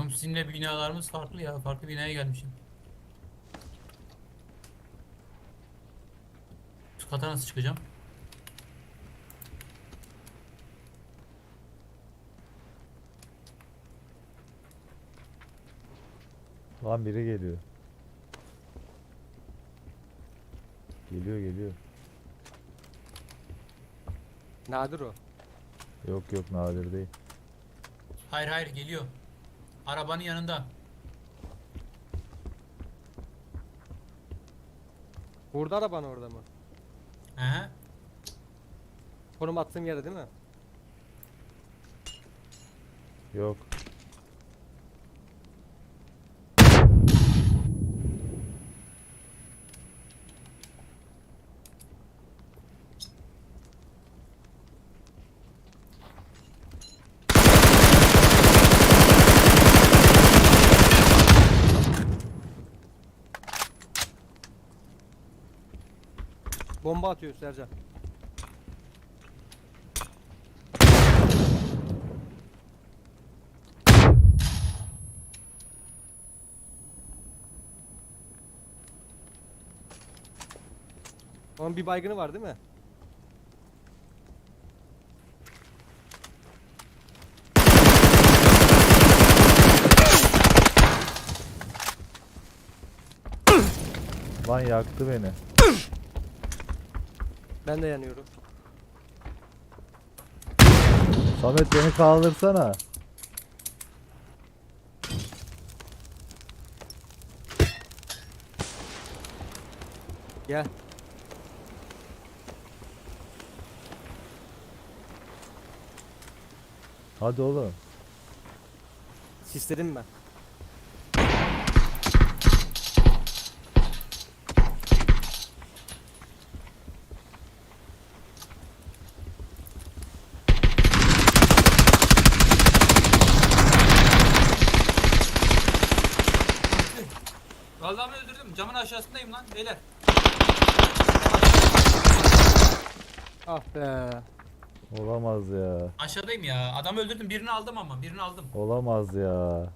Oğlum sizinle binalarımız farklı ya. Farklı binaya gelmişim. Üst kata nasıl çıkacağım? Lan biri geliyor. Geliyor geliyor. Nadir o. Yok yok nadir değil. Hayır hayır geliyor. Arabanın yanında. Burada araban orada mı? He. Konum attığım yere değil mi? Yok. Bomba atıyor Sercan. Onun bir baygını var değil mi? Lan yaktı beni. Ben de yanıyorum. Samet beni kaldırsana. Gel. Hadi oğlum. Sisledim ben. Ben öldürdüm. Camın aşağısındayım lan beyler. Ah be. Olamaz ya. Aşağıdayım ya. Adamı öldürdüm. Birini aldım ama. Birini aldım. Olamaz ya.